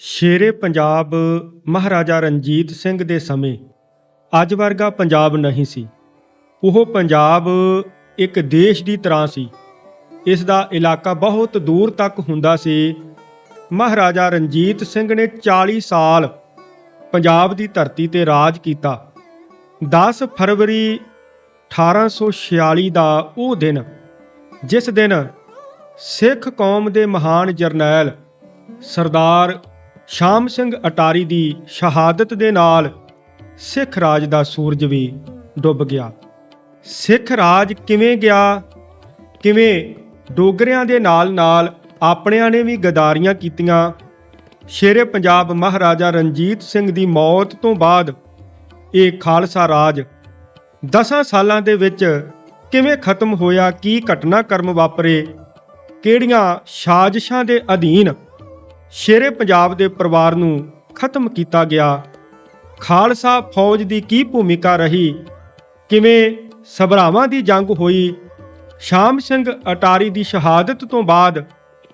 ਸ਼ੇਰੇ ਪੰਜਾਬ ਮਹਾਰਾਜਾ ਰਣਜੀਤ ਸਿੰਘ ਦੇ ਸਮੇਂ ਅੱਜ ਵਰਗਾ ਪੰਜਾਬ ਨਹੀਂ ਸੀ। ਉਹ ਪੰਜਾਬ ਇੱਕ ਦੇਸ਼ ਦੀ ਤਰ੍ਹਾਂ ਸੀ। ਇਸ ਦਾ ਇਲਾਕਾ ਬਹੁਤ ਦੂਰ ਤੱਕ ਹੁੰਦਾ ਸੀ। ਮਹਾਰਾਜਾ ਰਣਜੀਤ ਸਿੰਘ ਨੇ 40 ਸਾਲ ਪੰਜਾਬ ਦੀ ਧਰਤੀ ਤੇ ਰਾਜ ਕੀਤਾ। 10 ਫਰਵਰੀ 1846 ਦਾ ਉਹ ਦਿਨ, ਜਿਸ ਦਿਨ ਸਿੱਖ ਕੌਮ ਦੇ ਮਹਾਨ ਜਰਨੈਲ ਸਰਦਾਰ ਸ਼ਾਮ ਸਿੰਘ ਅਟਾਰੀ ਦੀ ਸ਼ਹਾਦਤ ਦੇ ਨਾਲ ਸਿੱਖ ਰਾਜ ਦਾ ਸੂਰਜ ਵੀ ਡੁੱਬ ਗਿਆ। ਸਿੱਖ ਰਾਜ ਕਿਵੇਂ ਗਿਆ? ਕਿਵੇਂ ਡੋਗਰਿਆਂ ਦੇ ਨਾਲ-ਨਾਲ ਆਪਣਿਆਂ ਨੇ ਵੀ ਗਦਾਰੀਆਂ ਕੀਤੀਆਂ? ਸ਼ੇਰੇ ਪੰਜਾਬ ਮਹਾਰਾਜਾ ਰਣਜੀਤ ਸਿੰਘ ਦੀ ਮੌਤ ਤੋਂ ਬਾਅਦ ਇਹ ਖਾਲਸਾ ਰਾਜ 10 ਸਾਲਾਂ ਦੇ ਵਿੱਚ ਕਿਵੇਂ ਖਤਮ ਹੋਇਆ, ਕੀ ਘਟਨਾਕ੍ਰਮ ਵਾਪਰੇ, ਕਿਹੜੀਆਂ ਸਾਜ਼ਿਸ਼ਾਂ ਦੇ ਅਧੀਨ ਸ਼ੇਰੇ ਪੰਜਾਬ ਦੇ ਪਰਿਵਾਰ ਨੂੰ ਖਤਮ ਕੀਤਾ ਗਿਆ। ਖਾਲਸਾ ਫੌਜ ਦੀ ਕੀ ਭੂਮਿਕਾ ਰਹੀ? ਕਿਵੇਂ ਸਭਰਾਵਾਂ ਦੀ ਜੰਗ ਹੋਈ? ਸ਼ਾਮ ਸਿੰਘ ਅਟਾਰੀ ਦੀ ਸ਼ਹਾਦਤ ਤੋਂ ਬਾਅਦ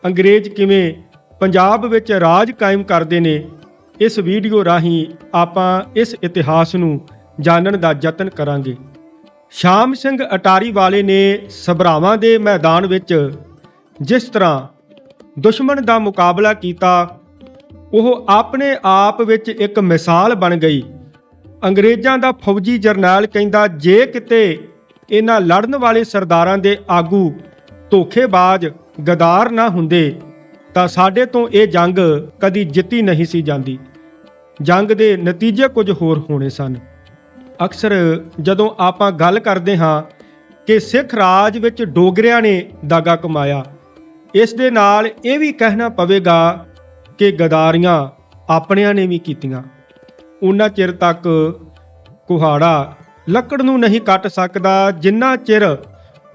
ਅੰਗਰੇਜ਼ ਕਿਵੇਂ ਪੰਜਾਬ ਵਿੱਚ ਰਾਜ ਕਾਇਮ ਕਰਦੇ ਨੇ? ਇਸ ਵੀਡੀਓ ਰਾਹੀਂ ਆਪਾਂ ਇਸ ਇਤਿਹਾਸ ਨੂੰ ਜਾਣਨ ਦਾ ਯਤਨ ਕਰਾਂਗੇ। ਸ਼ਾਮ ਸਿੰਘ ਅਟਾਰੀ ਵਾਲੇ ਨੇ ਸਭਰਾਵਾਂ ਦੇ ਮੈਦਾਨ ਵਿੱਚ ਜਿਸ ਤਰ੍ਹਾਂ ਦੁਸ਼ਮਣ ਦਾ ਮੁਕਾਬਲਾ ਕੀਤਾ। ਉਹ ਆਪਣੇ ਆਪ ਵਿੱਚ ਇੱਕ ਮਿਸਾਲ ਬਣ ਗਈ। ਅੰਗਰੇਜ਼ਾਂ ਦਾ ਫੌਜੀ ਜਰਨੈਲ ਕਹਿੰਦਾ, ਜੇ ਕਿਤੇ ਇਹਨਾਂ ਲੜਨ ਵਾਲੇ ਸਰਦਾਰਾਂ ਦੇ ਆਗੂ ਧੋਖੇਬਾਜ਼ ਗਦਾਰ ਨਾ ਹੁੰਦੇ, ਤਾਂ ਸਾਡੇ ਤੋਂ ਇਹ ਜੰਗ ਕਦੀ ਜਿੱਤੀ ਨਹੀਂ ਸੀ ਜਾਂਦੀ। ਜੰਗ ਦੇ ਨਤੀਜੇ ਕੁਝ ਹੋਰ ਹੋਣੇ ਸਨ। ਅਕਸਰ ਜਦੋਂ ਆਪਾਂ ਗੱਲ ਕਰਦੇ ਹਾਂ ਕਿ ਸਿੱਖ ਰਾਜ ਵਿੱਚ ਡੋਗਰਿਆਂ ਨੇ ਦਾਗਾ ਕਮਾਇਆ ਇਸ ਦੇ ਨਾਲ ਇਹ ਵੀ ਕਹਿਣਾ ਪਵੇਗਾ ਕਿ ਗਦਾਰੀਆਂ ਆਪਣਿਆਂ ਨੇ ਵੀ ਕੀਤੀਆਂ। ਉਹਨਾਂ ਚਿਰ ਤੱਕ ਕੁਹਾੜਾ ਲੱਕੜ ਨੂੰ ਨਹੀਂ ਕੱਟ ਸਕਦਾ, ਜਿੰਨਾ ਚਿਰ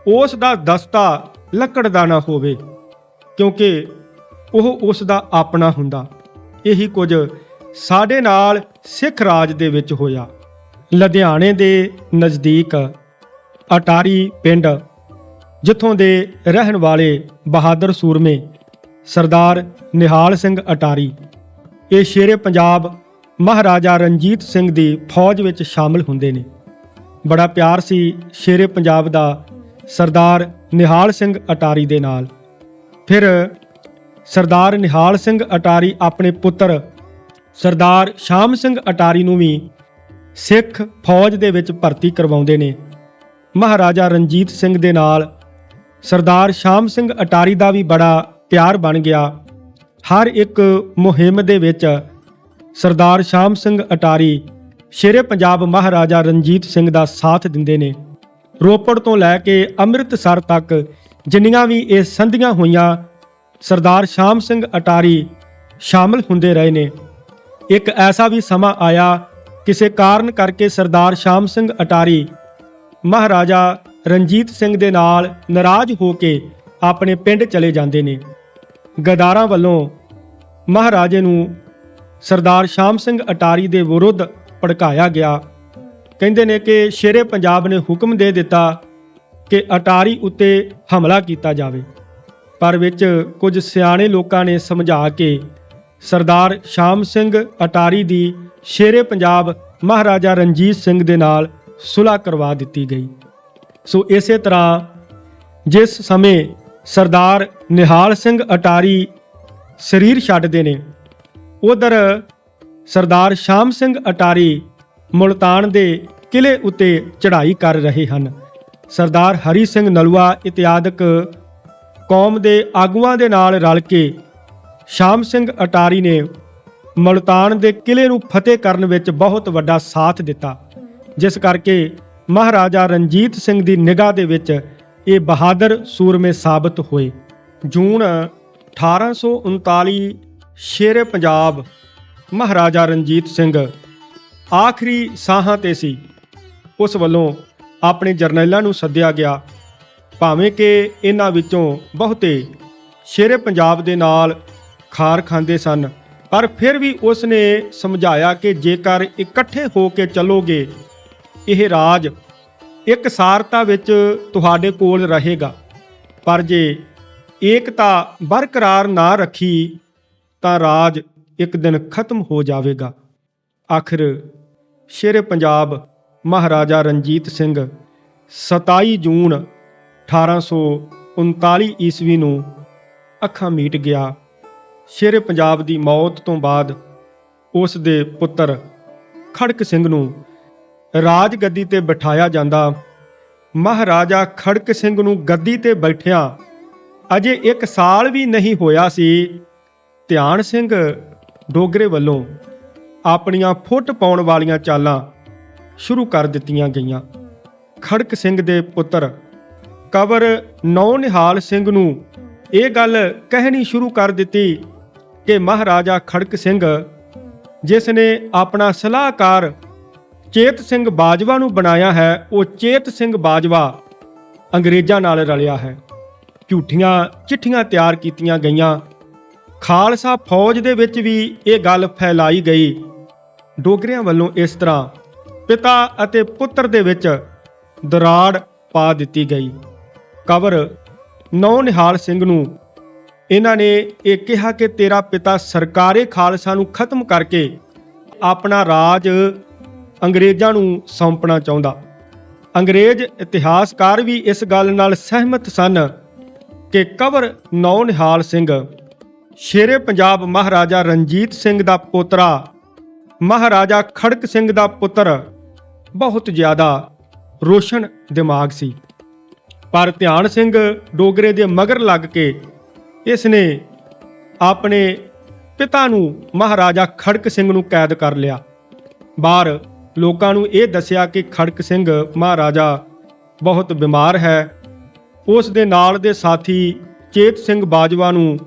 ਉਸ ਦਾ ਦਸਤਾ ਲੱਕੜ ਦਾ ਨਾ ਹੋਵੇ, ਕਿਉਂਕਿ ਉਹ ਉਸ ਦਾ ਆਪਣਾ ਹੁੰਦਾ। ਇਹੀ ਕੁਝ ਸਾਡੇ ਨਾਲ ਸਿੱਖ ਰਾਜ ਦੇ ਵਿੱਚ ਹੋਇਆ। ਲੁਧਿਆਣੇ ਦੇ ਨਜ਼ਦੀਕ ਅਟਾਰੀ ਪਿੰਡ ਜਿੱਥੋਂ ਦੇ ਰਹਿਣ ਵਾਲੇ ਬਹਾਦਰ ਸੂਰਮੇ, ਸਰਦਾਰ ਨਿਹਾਲ ਸਿੰਘ ਅਟਾਰੀ, ਇਹ ਸ਼ੇਰੇ ਪੰਜਾਬ ਮਹਾਰਾਜਾ ਰਣਜੀਤ ਸਿੰਘ ਦੀ ਫੌਜ ਵਿੱਚ ਸ਼ਾਮਲ ਹੁੰਦੇ ਨੇ। ਬੜਾ ਪਿਆਰ ਸੀ ਸ਼ੇਰੇ ਪੰਜਾਬ ਦਾ ਸਰਦਾਰ ਨਿਹਾਲ ਸਿੰਘ ਅਟਾਰੀ ਦੇ ਨਾਲ। ਫਿਰ ਸਰਦਾਰ ਨਿਹਾਲ ਸਿੰਘ ਅਟਾਰੀ ਆਪਣੇ ਪੁੱਤਰ ਸਰਦਾਰ ਸ਼ਾਮ ਸਿੰਘ ਅਟਾਰੀ ਨੂੰ ਵੀ ਸਿੱਖ ਫੌਜ ਦੇ ਵਿੱਚ ਭਰਤੀ ਕਰਵਾਉਂਦੇ ਨੇ। ਮਹਾਰਾਜਾ ਰਣਜੀਤ ਸਿੰਘ ਦੇ ਨਾਲ ਸਰਦਾਰ ਸ਼ਾਮ ਸਿੰਘ ਅਟਾਰੀ ਦਾ ਵੀ ਬੜਾ ਪਿਆਰ ਬਣ ਗਿਆ। ਹਰ ਇੱਕ ਮੁਹਿੰਮ ਦੇ ਵਿੱਚ ਸਰਦਾਰ ਸ਼ਾਮ ਸਿੰਘ ਅਟਾਰੀ ਸ਼ੇਰੇ ਪੰਜਾਬ ਮਹਾਰਾਜਾ ਰਣਜੀਤ ਸਿੰਘ ਦਾ ਸਾਥ ਦਿੰਦੇ ਨੇ। ਰੋਪੜ ਤੋਂ ਲੈ ਕੇ ਅੰਮ੍ਰਿਤਸਰ ਤੱਕ ਜਿੰਨੀਆਂ ਵੀ ਇਹ ਸੰਧੀਆਂ ਹੋਈਆਂ, ਸਰਦਾਰ ਸ਼ਾਮ ਸਿੰਘ ਅਟਾਰੀ ਸ਼ਾਮਲ ਹੁੰਦੇ ਰਹੇ ਨੇ। ਇੱਕ ਐਸਾ ਵੀ ਸਮਾਂ ਆਇਆ, ਕਿਸੇ ਕਾਰਨ ਕਰਕੇ ਸਰਦਾਰ ਸ਼ਾਮ ਸਿੰਘ ਅਟਾਰੀ ਮਹਾਰਾਜਾ ਰਣਜੀਤ ਸਿੰਘ ਦੇ ਨਾਲ ਨਾਰਾਜ਼ ਹੋ ਕੇ ਆਪਣੇ ਪਿੰਡ ਚਲੇ ਜਾਂਦੇ ਨੇ। ਗਦਾਰਾਂ ਵੱਲੋਂ ਮਹਾਰਾਜੇ ਨੂੰ ਸਰਦਾਰ ਸ਼ਾਮ ਸਿੰਘ ਅਟਾਰੀ ਦੇ ਵਿਰੁੱਧ ਭੜਕਾਇਆ ਗਿਆ। ਕਹਿੰਦੇ ਨੇ ਕਿ ਸ਼ੇਰੇ ਪੰਜਾਬ ਨੇ ਹੁਕਮ ਦੇ ਦਿੱਤਾ ਕਿ ਅਟਾਰੀ ਉੱਤੇ ਹਮਲਾ ਕੀਤਾ ਜਾਵੇ। ਪਰ ਵਿੱਚ ਕੁਝ ਸਿਆਣੇ ਲੋਕਾਂ ਨੇ ਸਮਝਾ ਕੇ ਸਰਦਾਰ ਸ਼ਾਮ ਸਿੰਘ ਅਟਾਰੀ ਦੀ ਸ਼ੇਰੇ ਪੰਜਾਬ ਮਹਾਰਾਜਾ ਰਣਜੀਤ ਸਿੰਘ ਦੇ ਨਾਲ ਸੁਲ੍ਹਾ ਕਰਵਾ ਦਿੱਤੀ ਗਈ। ਸੋ ਇਸੇ ਤਰ੍ਹਾਂ ਜਿਸ ਸਮੇਂ ਸਰਦਾਰ ਨਿਹਾਲ ਸਿੰਘ ਅਟਾਰੀ ਸਰੀਰ ਛੱਡਦੇ ਨੇ, ਉਧਰ ਸਰਦਾਰ ਸ਼ਾਮ ਸਿੰਘ ਅਟਾਰੀ ਮੁਲਤਾਨ ਦੇ ਕਿਲੇ ਉੱਤੇ ਚੜ੍ਹਾਈ ਕਰ ਰਹੇ ਹਨ। ਸਰਦਾਰ ਹਰੀ ਸਿੰਘ ਨਲੂਆ ਇਤਿਆਦਕ ਕੌਮ ਦੇ ਆਗੂਆਂ ਦੇ ਨਾਲ ਰਲ ਕੇ ਸ਼ਾਮ ਸਿੰਘ ਅਟਾਰੀ ਨੇ ਮੁਲਤਾਨ ਦੇ ਕਿਲੇ ਨੂੰ ਫਤਿਹ ਕਰਨ ਵਿੱਚ ਬਹੁਤ ਵੱਡਾ ਸਾਥ ਦਿੱਤਾ, ਜਿਸ ਕਰਕੇ ਮਹਾਰਾਜਾ ਰਣਜੀਤ ਸਿੰਘ ਦੀ ਨਿਗਾਹ ਦੇ ਵਿੱਚ ਇਹ ਬਹਾਦਰ ਸੂਰਮੇ ਸਾਬਤ ਹੋਏ। ਜੂਨ 1839 ਸ਼ੇਰੇ ਪੰਜਾਬ ਮਹਾਰਾਜਾ ਰਣਜੀਤ ਸਿੰਘ ਆਖਰੀ ਸਾਹਾਂ ਤੇ ਸੀ। ਉਸ ਵੱਲੋਂ ਆਪਣੇ ਜਰਨੈਲਾਂ ਨੂੰ ਸੱਦਿਆ ਗਿਆ। ਭਾਵੇਂ ਕਿ ਇਹਨਾਂ ਵਿੱਚੋਂ ਬਹੁਤੇ ਸ਼ੇਰੇ ਪੰਜਾਬ ਦੇ ਨਾਲ ਖਾਰ ਖਾਂਦੇ ਸਨ, ਪਰ ਫਿਰ ਵੀ ਉਸ ਨੇ ਸਮਝਾਇਆ ਕਿ ਜੇਕਰ ਇਕੱਠੇ ਹੋ ਕੇ ਚੱਲੋਗੇ ਇਹ ਰਾਜ ਇੱਕ ਸਾਰਤਾ ਵਿੱਚ ਤੁਹਾਡੇ ਕੋਲ ਰਹੇਗਾ। ਪਰ ਜੇ ਏਕਤਾ ਬਰਕਰਾਰ ਨਾ ਰੱਖੀ, ਤਾਂ ਰਾਜ ਇੱਕ ਦਿਨ ਖਤਮ ਹੋ ਜਾਵੇਗਾ। ਆਖਿਰ ਸ਼ੇਰੇ ਪੰਜਾਬ ਮਹਾਰਾਜਾ ਰਣਜੀਤ ਸਿੰਘ 27 ਜੂਨ 1839 ਈਸਵੀ ਨੂੰ ਅੱਖਾਂ ਮੀਟ ਗਿਆ। ਸ਼ੇਰੇ ਪੰਜਾਬ ਦੀ ਮੌਤ ਤੋਂ ਬਾਅਦ ਉਸ ਦੇ ਪੁੱਤਰ ਖੜਕ ਸਿੰਘ ਨੂੰ ਰਾਜ ਗੱਦੀ ਤੇ ਬਿਠਾਇਆ ਜਾਂਦਾ। ਮਹਾਰਾਜਾ ਖੜਕ ਸਿੰਘ ਨੂੰ ਗੱਦੀ ਤੇ ਬੈਠਿਆਂ ਅਜੇ ਇੱਕ ਸਾਲ ਵੀ ਨਹੀਂ ਹੋਇਆ ਸੀ। ਧਿਆਨ ਸਿੰਘ ਡੋਗਰੇ ਵੱਲੋਂ ਆਪਣੀਆਂ ਫੁੱਟ ਪਾਉਣ ਵਾਲੀਆਂ ਚਾਲਾਂ ਸ਼ੁਰੂ ਕਰ ਦਿੱਤੀਆਂ ਗਈਆਂ। ਖੜਕ ਸਿੰਘ ਦੇ ਪੁੱਤਰ ਕਵਰ ਨੌ ਨਿਹਾਲ ਸਿੰਘ ਨੂੰ ਇਹ ਗੱਲ ਕਹਿਣੀ ਸ਼ੁਰੂ ਕਰ ਦਿੱਤੀ ਕਿ ਮਹਾਰਾਜਾ ਖੜਕ ਸਿੰਘ, ਜਿਸ ਨੇ ਆਪਣਾ ਸਲਾਹਕਾਰ ਚੇਤ ਸਿੰਘ ਬਾਜਵਾ ਨੂੰ ਬਣਾਇਆ ਹੈ, ਉਹ ਚੇਤ ਸਿੰਘ ਬਾਜਵਾ ਅੰਗਰੇਜ਼ਾਂ ਨਾਲ ਰਲਿਆ ਹੈ। ਝੂਠੀਆਂ ਚਿੱਠੀਆਂ ਤਿਆਰ ਕੀਤੀਆਂ ਗਈਆਂ। ਖਾਲਸਾ ਫੌਜ ਦੇ ਵਿੱਚ ਵੀ ਇਹ ਗੱਲ ਫੈਲਾਈ ਗਈ। ਡੋਗਰਿਆਂ ਵੱਲੋਂ ਇਸ ਤਰ੍ਹਾਂ ਪਿਤਾ ਅਤੇ ਪੁੱਤਰ ਦੇ ਵਿੱਚ ਦਰਾੜ ਪਾ ਦਿੱਤੀ ਗਈ। ਕਵਰ ਨੌ ਨਿਹਾਲ ਸਿੰਘ ਨੂੰ ਇਹਨਾਂ ਨੇ ਇਹ ਕਿਹਾ ਕਿ ਤੇਰਾ ਪਿਤਾ ਸਰਕਾਰੇ ਖਾਲਸਾ ਨੂੰ ਖਤਮ ਕਰਕੇ ਆਪਣਾ ਰਾਜ ਅੰਗਰੇਜ਼ਾਂ ਨੂੰ ਸੌਂਪਣਾ ਚਾਹੁੰਦਾ। ਅੰਗਰੇਜ਼ ਇਤਿਹਾਸਕਾਰ ਵੀ ਇਸ ਗੱਲ ਨਾਲ ਸਹਿਮਤ ਸਨ ਕਿ ਕਵਰ ਨੌ ਨਿਹਾਲ ਸਿੰਘ, ਸ਼ੇਰੇ ਪੰਜਾਬ ਮਹਾਰਾਜਾ ਰਣਜੀਤ ਸਿੰਘ ਦਾ ਪੋਤਰਾ, ਮਹਾਰਾਜਾ ਖੜਕ ਸਿੰਘ ਦਾ ਪੁੱਤਰ ਬਹੁਤ ਜ਼ਿਆਦਾ ਰੋਸ਼ਨ ਦਿਮਾਗ ਸੀ। ਪਰ ਧਿਆਨ ਸਿੰਘ ਡੋਗਰੇ ਦੇ ਮਗਰ ਲੱਗ ਕੇ ਇਸ ਨੇ ਆਪਣੇ ਪਿਤਾ ਨੂੰ ਮਹਾਰਾਜਾ ਖੜਕ ਸਿੰਘ ਨੂੰ ਕੈਦ ਕਰ ਲਿਆ। ਬਾਹਰ ਲੋਕਾਂ ਨੂੰ ਇਹ ਦੱਸਿਆ ਕਿ ਖੜਕ ਸਿੰਘ ਮਹਾਰਾਜਾ ਬਹੁਤ ਬਿਮਾਰ ਹੈ। ਉਸ ਦੇ ਨਾਲ ਦੇ ਸਾਥੀ ਚੇਤ ਸਿੰਘ ਬਾਜਵਾ ਨੂੰ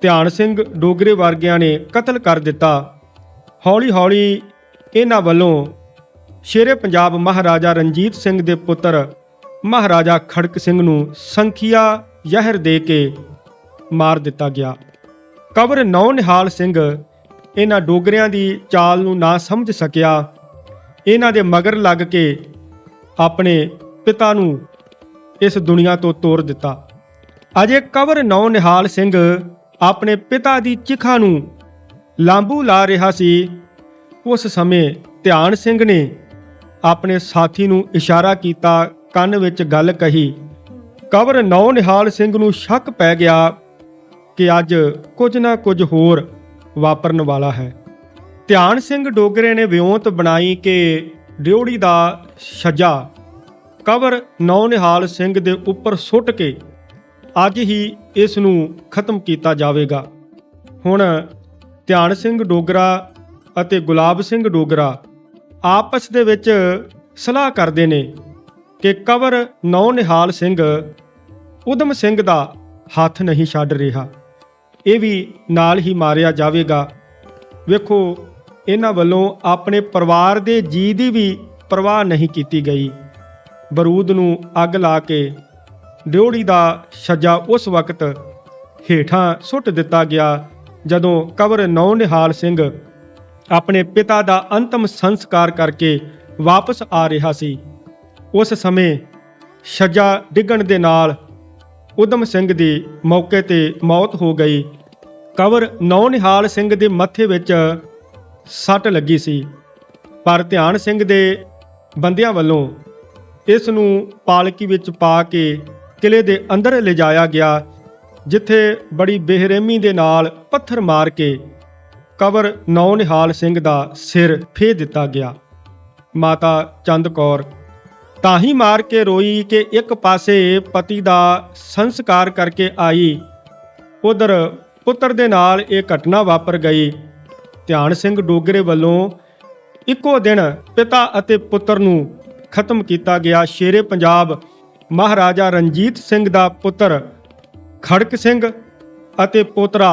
ਧਿਆਨ ਸਿੰਘ ਡੋਗਰੇ ਵਰਗਿਆਂ ਨੇ ਕਤਲ ਕਰ ਦਿੱਤਾ। ਹੌਲੀ-ਹੌਲੀ ਇਹਨਾਂ ਵੱਲੋਂ ਸ਼ੇਰੇ ਪੰਜਾਬ ਮਹਾਰਾਜਾ ਰਣਜੀਤ ਸਿੰਘ ਦੇ ਪੁੱਤਰ ਮਹਾਰਾਜਾ ਖੜਕ ਸਿੰਘ ਨੂੰ ਸੰਖੀਆ ਜ਼ਹਿਰ ਦੇ ਕੇ ਮਾਰ ਦਿੱਤਾ ਗਿਆ। ਕਬਰ ਨੌ ਨਿਹਾਲ ਸਿੰਘ ਇਹਨਾਂ ਡੋਗਰਿਆਂ ਦੀ ਚਾਲ ਨੂੰ ਨਾ ਸਮਝ ਸਕਿਆ। ਇਹਨਾਂ ਦੇ ਮਗਰ ਲੱਗ ਕੇ ਆਪਣੇ ਪਿਤਾ ਨੂੰ ਇਸ ਦੁਨੀਆ ਤੋਂ ਤੋਰ ਦਿੱਤਾ। ਅਜੇ ਕਵਰ ਨੌ ਨਿਹਾਲ ਸਿੰਘ ਆਪਣੇ ਪਿਤਾ ਦੀ ਚਿਖਾ ਨੂੰ ਲਾਂਬੂ ਲਾ ਰਿਹਾ ਸੀ, ਉਸ ਸਮੇਂ ਧਿਆਨ ਸਿੰਘ ਨੇ ਆਪਣੇ ਸਾਥੀ ਨੂੰ ਇਸ਼ਾਰਾ ਕੀਤਾ, ਕੰਨ ਵਿੱਚ ਗੱਲ ਕਹੀ। ਕਵਰ ਨੌ ਨਿਹਾਲ ਸਿੰਘ ਨੂੰ ਸ਼ੱਕ ਪੈ ਗਿਆ ਕਿ ਅੱਜ ਕੁਝ ਨਾ ਕੁਝ ਹੋਰ ਵਾਪਰਨ ਵਾਲਾ ਹੈ। ਧਿਆਨ ਸਿੰਘ ਡੋਗਰੇ ਨੇ ਵਿਉਂਤ ਬਣਾਈ ਕਿ ਡਿਉੜੀ ਦਾ ਛੱਜਾ ਕਬਰ ਨੌ ਨਿਹਾਲ ਸਿੰਘ ਦੇ ਉੱਪਰ ਸੁੱਟ ਕੇ ਅੱਜ ਹੀ ਇਸ ਨੂੰ ਖਤਮ ਕੀਤਾ ਜਾਵੇਗਾ। ਹੁਣ ਧਿਆਨ ਸਿੰਘ ਡੋਗਰਾ ਅਤੇ ਗੁਲਾਬ ਸਿੰਘ ਡੋਗਰਾ ਆਪਸ ਦੇ ਵਿੱਚ ਸਲਾਹ ਕਰਦੇ ਨੇ ਕਿ ਕਬਰ ਨੌ ਨਿਹਾਲ ਸਿੰਘ ਉਦਮ ਸਿੰਘ ਦਾ ਹੱਥ ਨਹੀਂ ਛੱਡ ਰਿਹਾ। ਇਹ ਵੀ ਨਾਲ ਹੀ ਮਾਰਿਆ ਜਾਵੇਗਾ। ਵੇਖੋ ਇਹਨਾਂ ਵੱਲੋਂ ਆਪਣੇ ਪਰਿਵਾਰ ਦੇ ਜੀ ਦੀ ਵੀ ਪਰਵਾਹ ਨਹੀਂ ਕੀਤੀ ਗਈ। ਬਰੂਦ ਨੂੰ ਅੱਗ ਲਾ ਕੇ ਡਿਉੜੀ ਦਾ ਛੱਜਾ ਉਸ ਵਕਤ ਹੇਠਾਂ ਸੁੱਟ ਦਿੱਤਾ ਗਿਆ, ਜਦੋਂ ਕਬਰ ਨੌ ਨਿਹਾਲ ਸਿੰਘ ਆਪਣੇ ਪਿਤਾ ਦਾ ਅੰਤਮ ਸੰਸਕਾਰ ਕਰਕੇ ਵਾਪਸ ਆ ਰਿਹਾ ਸੀ। ਉਸ ਸਮੇਂ ਛੱਜਾ ਡਿੱਗਣ ਦੇ ਨਾਲ ਉਦਮ ਸਿੰਘ ਦੀ ਮੌਕੇ ਤੇ ਮੌਤ ਹੋ ਗਈ। ਕਬਰ ਨੌ ਨਿਹਾਲ ਸਿੰਘ ਦੇ ਮੱਥੇ ਵਿੱਚ ਸੱਟ ਲੱਗੀ ਸੀ। ਪਰ ਧਿਆਨ ਸਿੰਘ ਦੇ ਬੰਦਿਆਂ ਵੱਲੋਂ ਇਸ ਨੂੰ ਪਾਲਕੀ ਵਿੱਚ ਪਾ ਕੇ ਕਿਲੇ ਦੇ ਅੰਦਰ ਲਿਜਾਇਆ ਗਿਆ, ਜਿੱਥੇ ਬੜੀ ਬੇਰਹਿਮੀ ਦੇ ਨਾਲ ਪੱਥਰ ਮਾਰ ਕੇ ਕਬਰ ਨੌ ਨਿਹਾਲ ਸਿੰਘ ਦਾ ਸਿਰ ਫੇਰ ਦਿੱਤਾ ਗਿਆ। ਮਾਤਾ ਚੰਦ ਕੌਰ ਤਾਂ ਹੀ ਮਾਰ ਕੇ ਰੋਈ ਕਿ ਇੱਕ ਪਾਸੇ ਪਤੀ ਦਾ ਸੰਸਕਾਰ ਕਰਕੇ ਆਈ, ਉਧਰ ਪੁੱਤਰ ਦੇ ਨਾਲ ਇਹ ਘਟਨਾ ਵਾਪਰ ਗਈ। ਧਿਆਨ ਸਿੰਘ ਡੋਗਰੇ ਵੱਲੋਂ ਇੱਕੋ ਦਿਨ ਪਿਤਾ ਅਤੇ ਪੁੱਤਰ ਨੂੰ ਖਤਮ ਕੀਤਾ ਗਿਆ ਸ਼ੇਰੇ ਪੰਜਾਬ। ਮਹਾਰਾਜਾ ਰਣਜੀਤ ਸਿੰਘ ਦਾ ਪੁੱਤਰ ਖੜਕ ਸਿੰਘ ਅਤੇ ਪੋਤਰਾ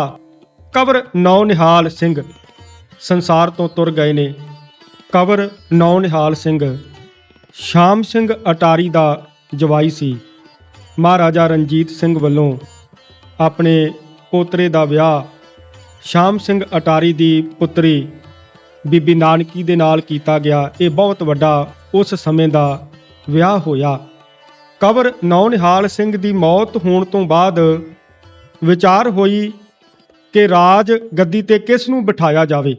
ਕਵਰ ਨੌ ਨਿਹਾਲ ਸਿੰਘ ਸੰਸਾਰ ਤੋਂ ਤੁਰ ਗਏ ਨੇ। ਕਵਰ ਨੌ ਨਿਹਾਲ ਸਿੰਘ ਸ਼ਾਮ ਸਿੰਘ ਅਟਾਰੀ ਦਾ ਜਵਾਈ ਸੀ। ਮਹਾਰਾਜਾ ਰਣਜੀਤ ਸਿੰਘ ਵੱਲੋਂ ਆਪਣੇ ਪੋਤਰੇ ਦਾ ਵਿਆਹ ਸ਼ਾਮ ਸਿੰਘ ਅਟਾਰੀ ਦੀ ਪੁੱਤਰੀ ਬੀਬੀ ਨਾਨਕੀ ਦੇ ਨਾਲ ਕੀਤਾ ਗਿਆ ਇਹ ਬਹੁਤ ਵੱਡਾ ਉਸ ਸਮੇਂ ਦਾ ਵਿਆਹ ਹੋਇਆ। ਕਬਰ ਨੌ ਨਿਹਾਲ ਸਿੰਘ ਦੀ ਮੌਤ ਹੋਣ ਤੋਂ ਬਾਅਦ ਵਿਚਾਰ ਹੋਈ ਕਿ ਰਾਜ ਗੱਦੀ ਤੇ ਕਿਸ ਨੂੰ ਬਿਠਾਇਆ ਜਾਵੇ।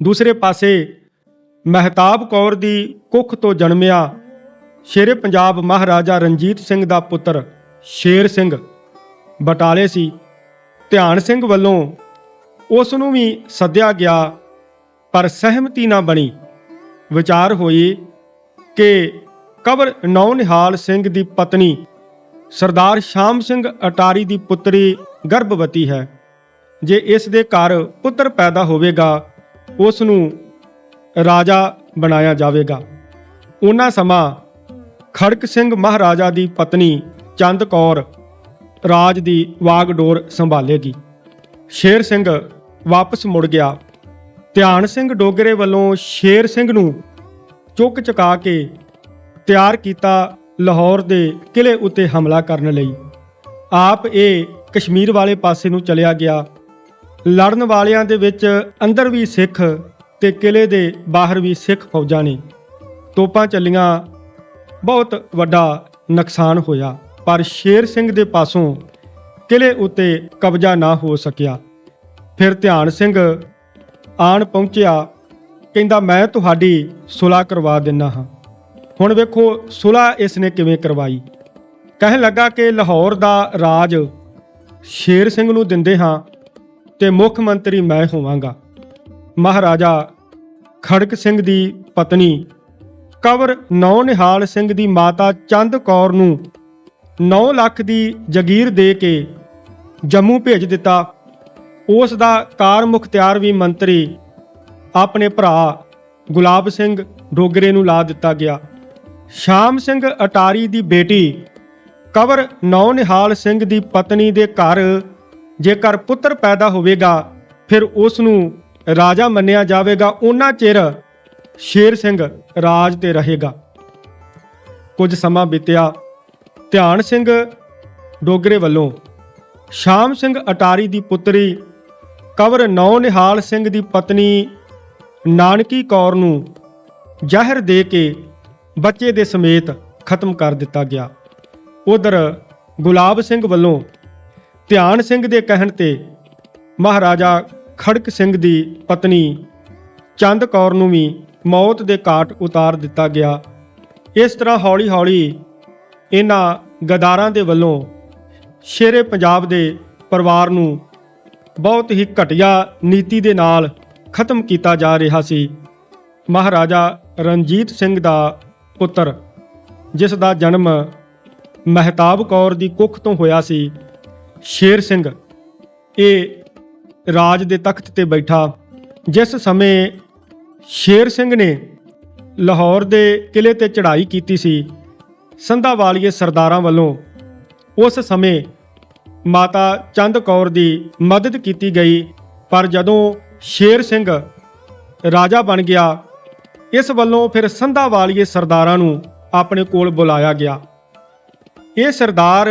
ਦੂਸਰੇ ਪਾਸੇ ਮਹਿਤਾਬ ਕੌਰ ਦੀ ਕੁੱਖ ਤੋਂ ਜਨਮਿਆ ਸ਼ੇਰੇ ਪੰਜਾਬ ਮਹਾਰਾਜਾ ਰਣਜੀਤ ਸਿੰਘ ਦਾ ਪੁੱਤਰ ਸ਼ੇਰ ਸਿੰਘ ਬਟਾਲੇ ਸੀ। ਧਿਆਨ ਸਿੰਘ ਵੱਲੋਂ ਉਸ ਨੂੰ ਵੀ ਸੱਦਿਆ ਗਿਆ, ਪਰ ਸਹਿਮਤੀ ਨਾ ਬਣੀ। ਵਿਚਾਰ ਹੋਈ ਕਿ ਕਬਰ ਨੌ ਨਿਹਾਲ ਸਿੰਘ ਦੀ ਪਤਨੀ ਸਰਦਾਰ ਸ਼ਾਮ ਸਿੰਘ ਅਟਾਰੀ ਦੀ ਪੁੱਤਰੀ ਗਰਭਵਤੀ ਹੈ। ਜੇ ਇਸ ਦੇ ਘਰ ਪੁੱਤਰ ਪੈਦਾ ਹੋਵੇਗਾ ਉਸ ਨੂੰ ਰਾਜਾ ਬਣਾਇਆ ਜਾਵੇਗਾ। ਉਹਨਾਂ ਸਮਾਂ ਖੜਕ ਸਿੰਘ ਮਹਾਰਾਜਾ ਦੀ ਪਤਨੀ ਚੰਦ ਕੌਰ ਰਾਜ ਦੀ ਵਾਗਡੋਰ ਸੰਭਾਲੇਗੀ। ਸ਼ੇਰ ਸਿੰਘ ਵਾਪਸ ਮੁੜ ਗਿਆ। ਧਿਆਨ ਸਿੰਘ ਡੋਗਰੇ ਵੱਲੋਂ ਸ਼ੇਰ ਸਿੰਘ ਨੂੰ ਚੁੱਕ ਚੁਕਾ ਕੇ ਤਿਆਰ ਕੀਤਾ ਲਾਹੌਰ ਦੇ ਕਿਲੇ ਉੱਤੇ ਹਮਲਾ ਕਰਨ ਲਈ। ਆਪ ਇਹ ਕਸ਼ਮੀਰ ਵਾਲੇ ਪਾਸੇ ਨੂੰ ਚਲਿਆ ਗਿਆ। ਲੜਨ ਵਾਲਿਆਂ ਦੇ ਵਿੱਚ ਅੰਦਰ ਵੀ ਸਿੱਖ ਤੇ ਕਿਲੇ ਦੇ ਬਾਹਰ ਵੀ ਸਿੱਖ ਫੌਜਾਂ ਨੇ। ਤੋਪਾਂ ਚੱਲੀਆਂ, ਬਹੁਤ ਵੱਡਾ ਨੁਕਸਾਨ ਹੋਇਆ, ਪਰ ਸ਼ੇਰ ਸਿੰਘ ਦੇ ਪਾਸੋਂ ਕਿਲੇ ਉੱਤੇ ਕਬਜ਼ਾ ਨਾ ਹੋ ਸਕਿਆ। ਫਿਰ ਧਿਆਨ ਸਿੰਘ ਆਣ ਪਹੁੰਚਿਆ, ਕਹਿੰਦਾ, ਮੈਂ ਤੁਹਾਡੀ ਸੁਲਾਹ ਕਰਵਾ ਦਿੰਨਾ ਹਾਂ। ਹੁਣ ਵੇਖੋ, ਸੁਲਾਹ ਇਸ ਨੇ ਕਿਵੇਂ ਕਰਵਾਈ। ਕਹਿਣ ਲੱਗਾ ਕਿ ਲਾਹੌਰ ਦਾ ਰਾਜ ਸ਼ੇਰ ਸਿੰਘ ਨੂੰ ਦਿੰਦੇ ਹਾਂ ਤੇ ਮੁੱਖ ਮੰਤਰੀ ਮੈਂ ਹੋਵਾਂਗਾ। ਮਹਾਰਾਜਾ ਖੜਕ ਸਿੰਘ ਦੀ ਪਤਨੀ ਕਵਰ ਨੌ ਨਿਹਾਲ ਸਿੰਘ ਦੀ ਮਾਤਾ ਚੰਦ ਕੌਰ ਨੂੰ 9 ਲੱਖ ਦੀ ਜਗੀਰ ਦੇ ਕੇ ਜੰਮੂ ਭੇਜ ਦਿੱਤਾ। ਉਸ ਦਾ ਕਾਰ ਮੁਖਤਿਆਰ ਵੀ ਮੰਤਰੀ, ਆਪਣੇ ਭਰਾ ਗੁਲਾਬ ਸਿੰਘ ਡੋਗਰੇ ਨੂੰ ਲਾ ਦਿੱਤਾ ਗਿਆ। ਸ਼ਾਮ ਸਿੰਘ ਅਟਾਰੀ ਦੀ ਬੇਟੀ ਕਵਰ ਨੌ ਨਿਹਾਲ ਸਿੰਘ ਦੀ ਪਤਨੀ ਦੇ ਘਰ ਜੇਕਰ ਪੁੱਤਰ ਪੈਦਾ ਹੋਵੇਗਾ, ਫਿਰ ਉਸ ਨੂੰ ਰਾਜਾ ਮੰਨਿਆ ਜਾਵੇਗਾ। ਉਹਨਾਂ ਚਿਰ ਸ਼ੇਰ ਸਿੰਘ ਰਾਜ ਤੇ ਰਹੇਗਾ। ਕੁਝ ਸਮਾਂ ਬੀਤਿਆ, ਧਿਆਨ ਸਿੰਘ ਡੋਗਰੇ ਵੱਲੋਂ। ਸ਼ਾਮ ਸਿੰਘ ਅਟਾਰੀ ਦੀ ਪੁੱਤਰੀ ਕਵਰ ਨੌ ਨਿਹਾਲ ਸਿੰਘ ਦੀ ਪਤਨੀ ਨਾਨਕੀ ਕੌਰ ਨੂੰ ਜ਼ਹਿਰ ਦੇ ਕੇ ਬੱਚੇ ਦੇ ਸਮੇਤ ਖਤਮ ਕਰ ਦਿੱਤਾ ਗਿਆ। ਉਧਰ ਗੁਲਾਬ ਸਿੰਘ ਵੱਲੋਂ ਧਿਆਨ ਸਿੰਘ ਦੇ ਕਹਿਣ ਤੇ ਮਹਾਰਾਜਾ ਖੜਕ ਸਿੰਘ ਦੀ ਪਤਨੀ ਚੰਦ ਕੌਰ ਨੂੰ ਵੀ ਮੌਤ ਦੇ ਘਾਟ ਉਤਾਰ ਦਿੱਤਾ ਗਿਆ। ਇਸ ਤਰ੍ਹਾਂ ਹੌਲੀ-ਹੌਲੀ ਇਹਨਾਂ ਗਦਾਰਾਂ ਦੇ ਵੱਲੋਂ ਸ਼ੇਰੇ ਪੰਜਾਬ ਦੇ ਪਰਿਵਾਰ ਨੂੰ ਬਹੁਤ ਹੀ ਘਟੀਆ ਨੀਤੀ ਦੇ ਨਾਲ ਖਤਮ ਕੀਤਾ ਜਾ ਰਿਹਾ ਸੀ। ਮਹਾਰਾਜਾ ਰਣਜੀਤ ਸਿੰਘ ਦਾ ਪੁੱਤਰ, ਜਿਸ ਦਾ ਜਨਮ ਮਹਿਤਾਬ ਕੌਰ ਦੀ ਕੁੱਖ ਤੋਂ ਹੋਇਆ ਸੀ, ਸ਼ੇਰ ਸਿੰਘ। ਇਹ ਰਾਜ ਦੇ ਤਖਤ ਤੇ ਬੈਠਾ, ਜਿਸ ਸਮੇਂ ਸ਼ੇਰ ਸਿੰਘ ਨੇ ਲਾਹੌਰ ਦੇ ਕਿਲੇ ਤੇ ਚੜ੍ਹਾਈ ਕੀਤੀ ਸੀ ਸੰਧਾ ਵਾਲੀਏ ਸਰਦਾਰਾਂ ਵੱਲੋਂ, ਉਸ ਸਮੇਂ ਮਾਤਾ ਚੰਦ ਕੌਰ ਦੀ ਮਦਦ ਕੀਤੀ ਗਈ। ਪਰ ਜਦੋਂ ਸ਼ੇਰ ਸਿੰਘ ਰਾਜਾ ਬਣ ਗਿਆ, ਇਸ ਵੱਲੋਂ ਫਿਰ ਸੰਧਾ ਵਾਲੀਏ ਸਰਦਾਰਾਂ ਨੂੰ ਆਪਣੇ ਕੋਲ ਬੁਲਾਇਆ ਗਿਆ। ਇਹ ਸਰਦਾਰ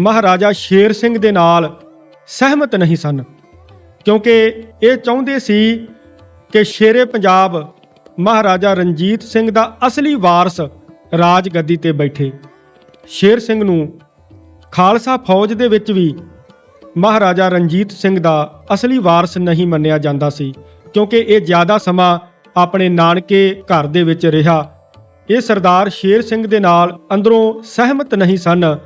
ਮਹਾਰਾਜਾ ਸ਼ੇਰ ਸਿੰਘ ਦੇ ਨਾਲ ਸਹਿਮਤ ਨਹੀਂ ਸਨ, ਕਿਉਂਕਿ ਇਹ ਚਾਹੁੰਦੇ ਸੀ ਕਿ ਸ਼ੇਰੇ ਪੰਜਾਬ ਮਹਾਰਾਜਾ ਰਣਜੀਤ ਸਿੰਘ ਦਾ ਅਸਲੀ ਵਾਰਸ ਰਾਜ ਗੱਦੀ ਤੇ ਬੈਠੇ। ਸ਼ੇਰ ਸਿੰਘ ਨੂੰ ਖਾਲਸਾ ਫੌਜ ਦੇ ਵਿੱਚ ਵੀ ਮਹਾਰਾਜਾ ਰਣਜੀਤ ਸਿੰਘ ਦਾ ਅਸਲੀ ਵਾਰਸ ਨਹੀਂ ਮੰਨਿਆ ਜਾਂਦਾ ਸੀ, ਕਿਉਂਕਿ ਇਹ ਜ਼ਿਆਦਾ ਸਮਾਂ ਆਪਣੇ ਨਾਨਕੇ ਘਰ ਦੇ ਵਿੱਚ ਰਿਹਾ। ਇਹ ਸਰਦਾਰ ਸ਼ੇਰ ਸਿੰਘ ਦੇ ਨਾਲ ਅੰਦਰੋਂ ਸਹਿਮਤ ਨਹੀਂ ਸਨ।